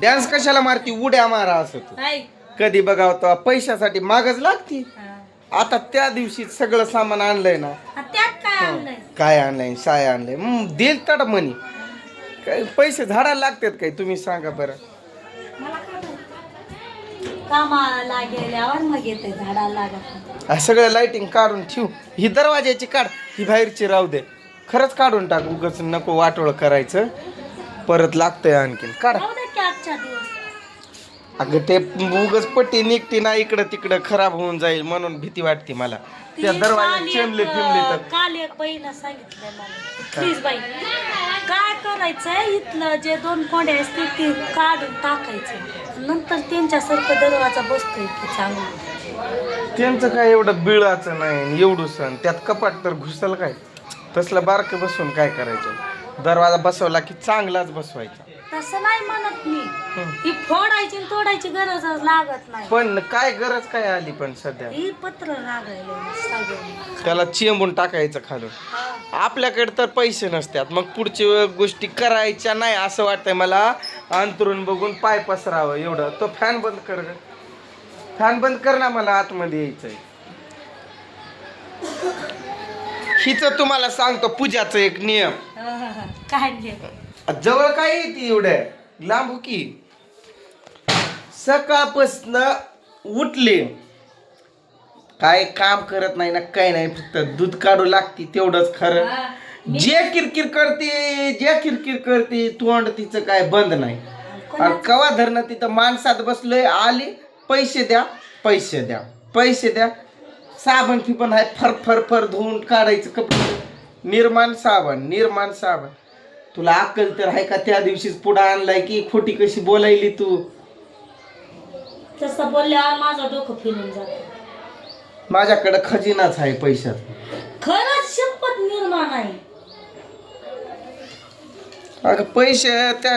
Dance कशाला मारती? उड्या मारा असं तू. कधी बघावं तेव्हा पैशासाठी मागच लागती. हा. आता त्या दिवशी सगळं सामान आणलंय ना. काय आणलंय? काय आणलंय? देईल तड म्हणी काय पैसे झाडाला लागतात काय? तुम्ही सांगा बरं. सगळं लाइटिंग काढून ठेवू. ही दरवाजाची काढ. ही बाहेरची राहू दे. खरंच काढून टाक. उगाच नको वाटोळ करायचं. परत लागतंय आणखीन. काढ. आजच्या दिवस. अगं ते उगाच पट्टी निघते ना इकडं तिकडं खराब होऊन जाईल म्हणून भीती वाटते मला. त्या दरवाजा चेंबले फिमले तर. काल एक बाईनं सांगितलं मला. प्लीज बाई काय करायचंय? इथलं जे दोन कोंडे असते ते काढून टाकायचं. नंतर त्यांच्यासारखं दरवाजा बसतोय की चांगलं. त्यांचं काय एवढं बिळाचं नाही एवढं सण. त्यात कपाट तर घुसल काय? तसलं बारकं बसून काय करायचं? दरवाजा बसवला की चांगलाच बसवायचा. तसं नाही म्हणत मी. ही. फोडायची आणि तोडायची गरजच लागत नाही. पण काय गरज काय आली पण सध्या? ही पत्र लागायला त्याला चेंबून टाकायचं खालून. आपल्याकडे तर पैसे नसतात. मग पुढच्या गोष्टी करायच्या नाही असं वाटतंय मला. अंतरून बघून पाय पसरावं एवढं. तो फॅन बंद कर ग. फॅन बंद कर ना मला आतमध्ये यायचंय. हिच तुम्हाला सांगतो पूजाचं एक नियम. काय नाही जवळ काय येते एवढ्या लांब हो की. सकाळपासनं उठले. काय काम करत नाही ना काय नाही फक्त दूध काढू लागते तेवढंच खरं. जे किरकिर करते जे किरकिर करते तोंड तिचं काय बंद नाही. आणि कवा धरणं तिथं माणसात बसलोय आली पैसे द्या पैसे द्या पैसे द्या. साबण फिबण आहे फर फर फर धुवून काढायचं कपडे. निर्माण साबण निर्माण साबण. तुला अक्कल तर आहे का त्या दिवशीच पुढं आणलाय की खोटी कशी बोलायली तू? तसं बोलल्यावर माझं डोकं फिरून जात. माझ्याकडे खजिनाच आहे पैशात. खरंच शपथ निर्माण आहे. अगं पैसे त्या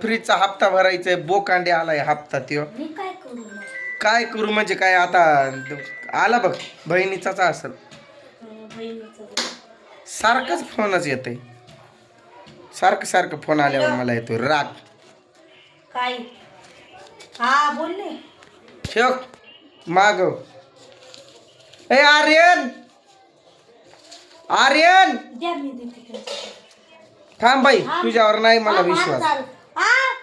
फ्रीजचा हप्ता भरायचा आहे बोकांडे आलाय हप्ता त्यो. मी काय करू मग? काय करू म्हणजे काय आता आला बघ बहिणीचाच असेल अं, बहिणीचं बघ. सारखंच फोनच येते सारखं सारखं फोन आल्यावर मला येतो. राग. काय? हा बोलले ठेव. माग. ए आर्यन! आर्यन! द्या मी देते त्यांच्याकडे. थांब बाई. तुझ्यावर नाही मला विश्वास. हा?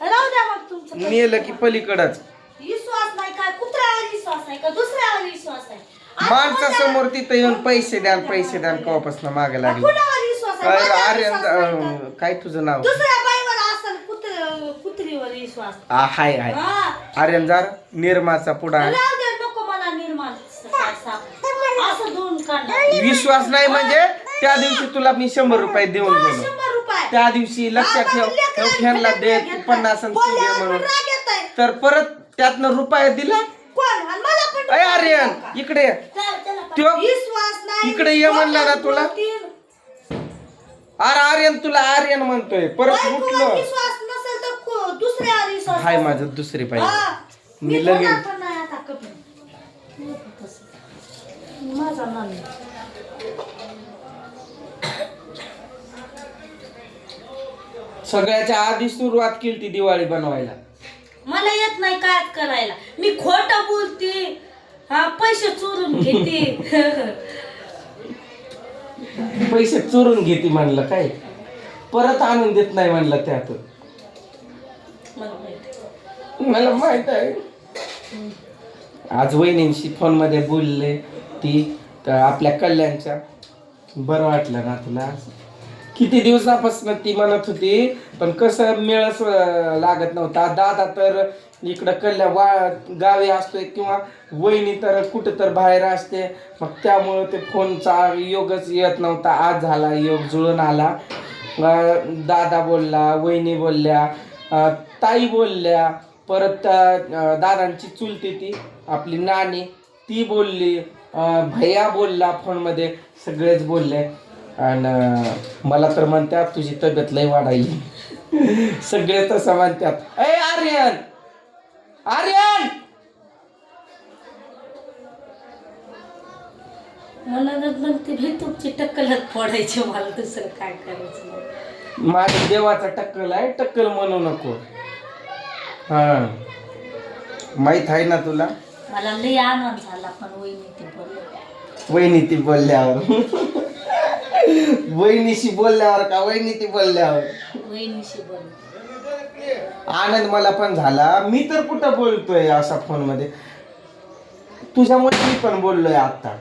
राहू द्या मग तुमचं पैसे. नेलं की पलीकडच. विश्वास नाही काय कुत्र्यावर विश्वास आहे का? दुसऱ्यावर विश्वास आहे. आता माणसासमोर तिथं येऊन पैसे द्या आणि पैसे द्या आणि कवापासून मागे लागली. कुणावर आहे अरे आर्यन अं? काय तुझं नाव? दुसऱ्या बाईवर असेल कुत्र कुत्रीवर विश्वास. आ, हाय हाय. हा. आर्यन जार निर्माचा पुढा राहू दे नको मला निर्माण काय सांग. असं दोन काढणार विश्वास नाही म्हणजे त्या दिवशी तुला मी शंभर रुपये देऊन गेलो शंभर रुपये. त्या दिवशी लक्षात ठेव. ठेव फॅनला दे पन्नास आणि ती दे म्हणून. तर परत त्यातनं रुपये दिला? अय आर्यन इकडे ये. त्यो- विश्वास नाही. इकडे ये म्हणला ना तुला? अरे आर्यन तुला आर्यन म्हणतोय परत उठलो नसेल तर को- हाय. माझं दुसरी हा. पाहिजे मी मी लगेच बोलणार पण नाही आता कधी. नको तसं. माझा नाही सगळ्याच्या आधी सुरुवात केली ती दिवाळी बनवायला मला येत नाही काय करायला मी खोट बोलते हा पैसे चोरून घेते पैसे चोरून घेते म्हणलं काय? परत आणून देत नाही म्हणलं त्यात. मला माहिती. आहे. आज वहिनींशी फोनमध्ये बोलले ती तर आपल्या कल्याणच्या. बरं वाटलं ना तुला? किती दिवसापासून ती म्हणत होती पण कसं मेळच लागत नव्हता. दादा तर इकडं कल्या वा गावी असतोय किंवा वहिनी तर कुठं तर बाहेर असते. मग त्यामुळं ते फोनचा योगच येत नव्हता. आज झाला योग जुळून आला. दादा बोलला वहिनी बोलल्या ताई बोलल्या परत दादांची चुलती ती आपली नानी ती बोलली भैया बोलला फोनमध्ये सगळेच बोलले. आणि मला तर म्हणतात तुझी तब्येत लय वाढायली. सगळे तसं म्हणतात. ए आर्यन! आर्यन! म्हणूनच मग ती तुमची टक्कलच फोडायची मला दुसरं काय करायचं? नाही. माझ्या देवाचा टक्कल आहे टक्कल म्हणू नको. हा. माहीत आहे ना तुला? मला लय आनंद झाला पण वहिनी ते बोलले वहिनी ती बोलल्यावर. वहिनीशी बोलल्यावर का वहिनी ती बोलल्यावर? वहिनीशी बोलले. आनंद मला पण झाला. मी तर कुठं बोलतोय असा फोनमध्ये? तुझ्यामुळे मी पण बोललोय आता.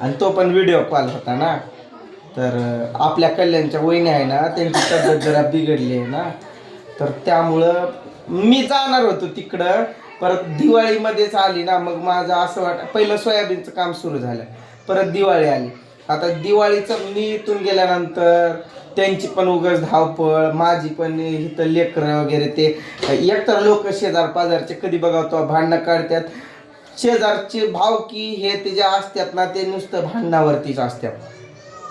आणि तो पण व्हिडिओ कॉल होता ना. तर आपल्या कल्याणच्या वहिनी आहे ना त्यांची तब्येत जरा बिघडली आहे ना. तर त्यामुळं मी जाणार होतो तिकडं. परत दिवाळीमध्येच आली ना मग माझं असं वाट पहिलं सोयाबीनचं काम सुरू झालं. परत दिवाळी आली. आता दिवाळीचं मी इथून गेल्यानंतर त्यांची पण उगाच धावपळ माझी पण इथं लेकरं वगैरे ते. एकतर लोक शेजार पाजारचे कधी बघावतो भांडणं काढतात. शेजारचे भाव की हे ते जे असतात ना ते नुसतं भांडणावरतीच असतात.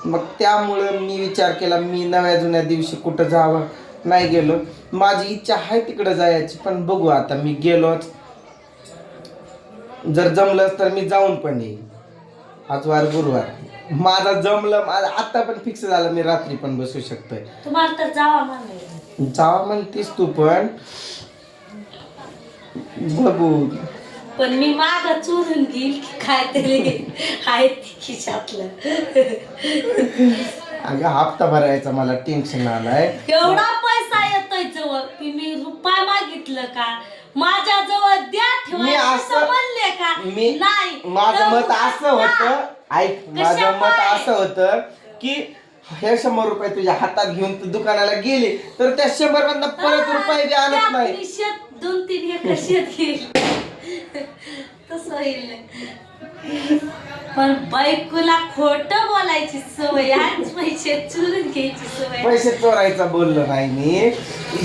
मग त्यामुळं मी विचार केला मी नव्या जुन्या दिवशी कुठं जावं? नाही गेलो. माझी इच्छा आहे तिकडं जायची पण बघू आता मी गेलोच. जर जमलंच तर मी जाऊन पण येईल आज वार गुरुवार. माझा जमलं माझं आता पण फिक्स झालं मी रात्री पण बसू शकतोय. तुम्हाला तर जावा म्हणाले. जावा म्हणतीस तू पण. बघू. पण मी माग चोरून घेईल की काहीतरी आहे खिशातलं अगं हप्ता भरायचा मला टेन्शन आलाय. एवढा पैसा येतोय जवळ. की मी रुपया मागितलं का? माझ्या जवळ द्या मी ठेवायला असं- मी नाही. माझं मत असं होतं ऐक माझं मत? असं होतं की हे शंभर रुपये तुझ्या हातात घेऊन तू दुकानाला गेली तर त्या शंभर मधनं परत रुपये बी आणत नाही. दोन तीन घेईल तसं होईल. पण बायकोला खोट बोलायची सवय आज पैसे चुरून घ्यायची सवय. पैसे चोरायचा बोललो नाही मी.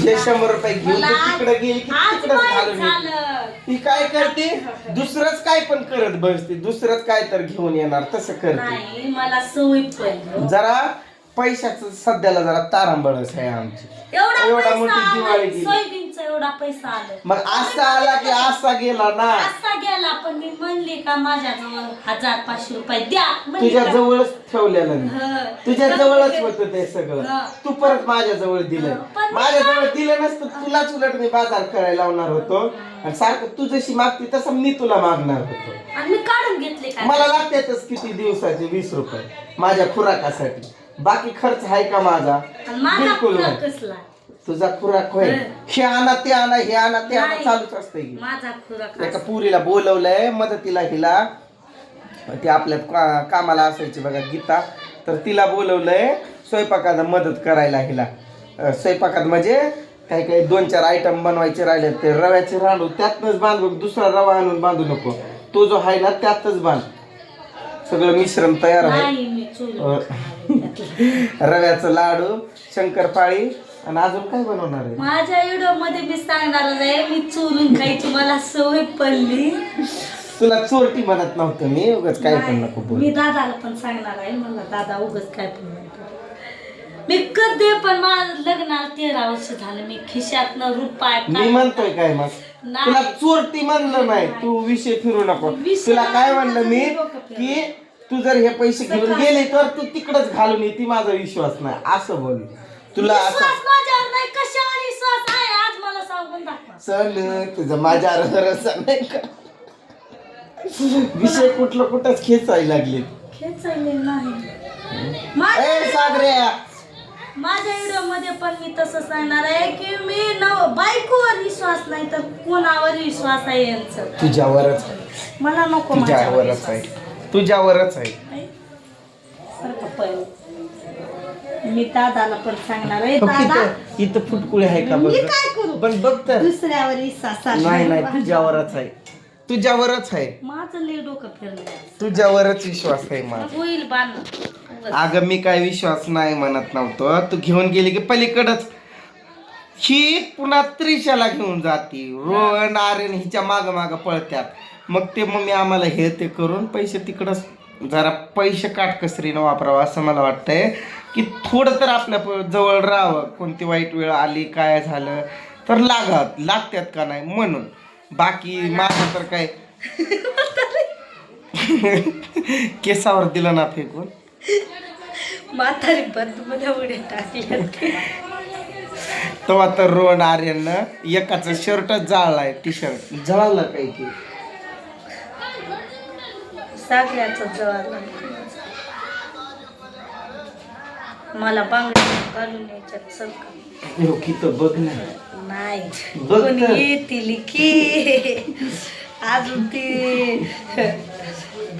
हे शंभर रुपये घेऊन तू तिकडे गेली की आज तिकडच माहीत घालून येते. झालं. ती काय करते? दुसरंच काय पण करत बसते. दुसरंच काय तर घेऊन येणार तसं करते. नाही मला सवय पडली जरा पैशाचं सध्याला जरा तारांबळच आहे आमची. एवढा एवढा पैसा मोठी दिवाळी आला गेली. सोयाबीनचा एवढा पैसा आला. मग असा आला की असा गेला ना. असा गेला पण मी म्हणली का माझ्याजवळ हजार पाचशे रुपये द्या. म्हणली तुझ्या का? जवळच ठेवलेलं मी हं. तुझ्या जवळच होतं ते सगळं. हं. तू परत माझ्या जवळ दिलं. पण माझ्या जवळ दिलं नसतं तुलाच उलट मी बाजार करायला लावणार होतो. आणि सारखं तू जशी मागती तसं मी तुला मागणार होतो. आणि मी काढून घेतले का? मला लागतातच किती दिवसाचे वीस रुपये माझ्या खुराकासाठी. बाकी खर्च आहे का माझा? आणि माझा बिलकुल नाही. कसला? तुझा खुराक होय हं. आणा ते आणा हे आणा ते आणा. चालूच. माझा खुराक एका पुरीला बोलवलंय मदतीला हिला. ती आपल्या का- कामाला असायची बघा गीता. तर तिला बोलवलंय स्वयंपाकात मदत करायला हिला. स्वयंपाकात म्हणजे काही काही दोन चार आयटम बनवायचे राहिले ते रव्याचे रांडू त्यातनंच बांध दुसरा रवा आणून बांधू नको. तो जो आहे ना त्यातच बांध. सगळं मिश्रण तयार आहे. रव्याचं लाडू शंकरपाळी आणि अजून काय बनवणार आहे? माझ्या व्हिडिओमध्ये मी सांगणार आहे मी चोरून खायची मला सवय पडली. तुला चोरटी म्हणत नव्हतं मी उगाच काय पण नको बोल. मी दादाला पण सांगणार आहे मला दादा उगच काय पण म्हणतो. मी कधी पण माझं लग्नाला तेरा वर्ष झालं मी खिशातनं रुपये मी म्हणतोय काय मग? नाही. तुला चोरटी म्हणलं नाही तू विषय फिरू नको. विषय तुला काय म्हणलं मी? नाही. की तू जर हे पैसे घेऊन गेले तर तू तिकडच घालून येते माझा विश्वास नाही असं बोल. तुला असं विश्वास माझ्यावर नाही कशावर विश्वास आहे? आज मला सांगून दाखवा. सण तुझं माझ्या रसा नाही का? विषय कुठलं कुठंच खेचायला लागले खेचायले नाही. माझ्या ए सागऱ्या! माझ्या व्हिडिओमध्ये पण मी तसं सांगणार आहे की मी नव बायकोवर विश्वास नाही तर कोणावर विश्वास आहे यांचं? तुझ्यावरच आहे. मला नको माझ्यावर तुझ्यावरच विश्वास. आहे तुझ्यावरच आहे? सारखं पळलं. मी दादाला पण सांगणार आहे दादा इथं इथं फुटकुळे आहे का बघ मी काय करू? पण बघ तर. दुसऱ्यावर नाही नाही तुझ्यावरच आहे. तुझ्यावरच आहे. माझं लय डोकं फिरलं तुझ्यावरच विश्वास आहे माझा. होईल बाण. अगं मी काय विश्वास नाही म्हणत नव्हतो. तू घेऊन गेली की पलीकडच. ही पुन्हा त्रिशाला घेऊन जाती. रोहन आर्यन हिच्या माग माग पळत्यात. मग ते मग मी आम्हाला हे ते करून पैसे तिकडच जरा पैसे काटकसरीनं वापरावं असं मला वाटतंय. की थोडं तर आपल्या जवळ राहावं. कोणती वाईट वेळ आली काय झालं तर लागत लागत्यात का नाही म्हणून. बाकी माझं तर काय केसावर दिलं ना फेकून. म्हातारी तेव्हा तर रोहन आर्यननं एकाच शर्टच जाळलाय टी शर्ट जळालं काय की सगळ्याच जवळ मला बांगडी घालून यायच्यात सरकार तर बघ नाही. कोणी. येतील की. अजून ती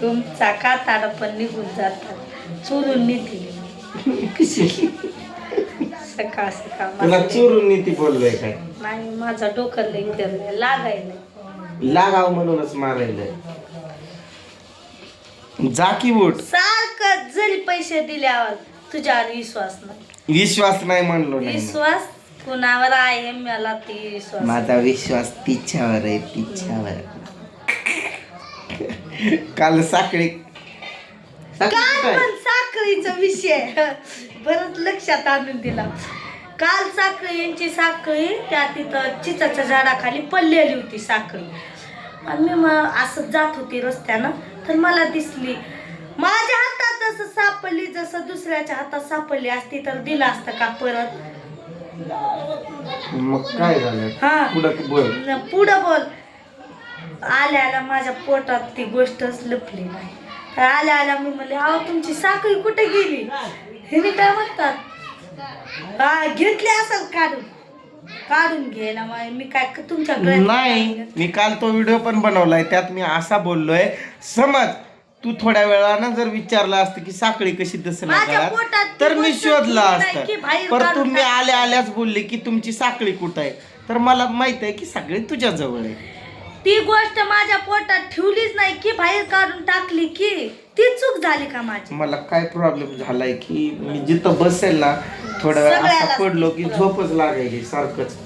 तुमचा काताडा पण निघून जातात चोरून नेतील सकाळ सकाळ चोरून नीती बोललोय काय? नाही माझा डोकं लई लागायला लागाव म्हणूनच मारायलंय. जा की बोट सारखं जरी पैसे दिल्यावर तुझ्यावर विश्वास नाही. विश्वास नाही म्हणलो नाही मी. विश्वास कुणावर आहे मला ती विश्वास माझा विश्वास तिच्यावर आहे तिच्यावर. काल साखळी. साखळी काल कुठं आहे? पण साखळीचा विषय. परत लक्षात आणून दिला. काल साखळी यांची साखळी त्या तिथं चिचाच्या झाडाखाली पडलेली होती साखळी. आणि मी मग असं जात होती रस्त्यानं. तर मला दिसली. माझ्या हातात जसं सापडली जसं दुसऱ्याच्या हातात सापडली असती तर दिला असतं का परत? मग काय झालं? हा. पुढं बोल. न पुढं बोल. आल्या आल्या माझ्या पोटात ती गोष्टच लपली नाही. तर आल्या आल्या मी म्हणले अहो तुमची साखळी कुठे गेली? हे मी काय म्हणतात? हा घेतली असेल काढून. काढून घ्यायला मा- मी काय नाही मी काल तो व्हिडिओ पण बनवलाय त्यात मी असा बोललोय समज तू थोड्या वेळानं जर विचारलं असतं की साखळी कशी ती तर मी शोधला असतं. पर तुम्ही. आल्या आल्याच बोलले की तुमची साखळी कुठं आहे? तर मला माहीत आहे की साखळी तुझ्या जवळ आहे. ती गोष्ट माझ्या पोटात ठेवलीच नाही की बाहेर काढून टाकली की. ती चूक झाली का माझी? मला काय प्रॉब्लेम झालाय की मी जिथं बसेल ना थोड्या वेळ असा पडलो की झोपच लागायची सारखंच.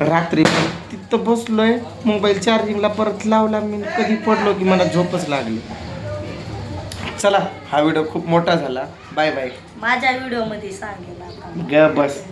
रात्री पण तिथं बसलोय मोबाईल चार्जिंगला परत लावला मी कधी पडलो की मला झोपच लागली. चला हा व्हिडिओ खूप मोठा झाला. बाय बाय माझ्या व्हिडिओमध्ये सांगेल ग बस.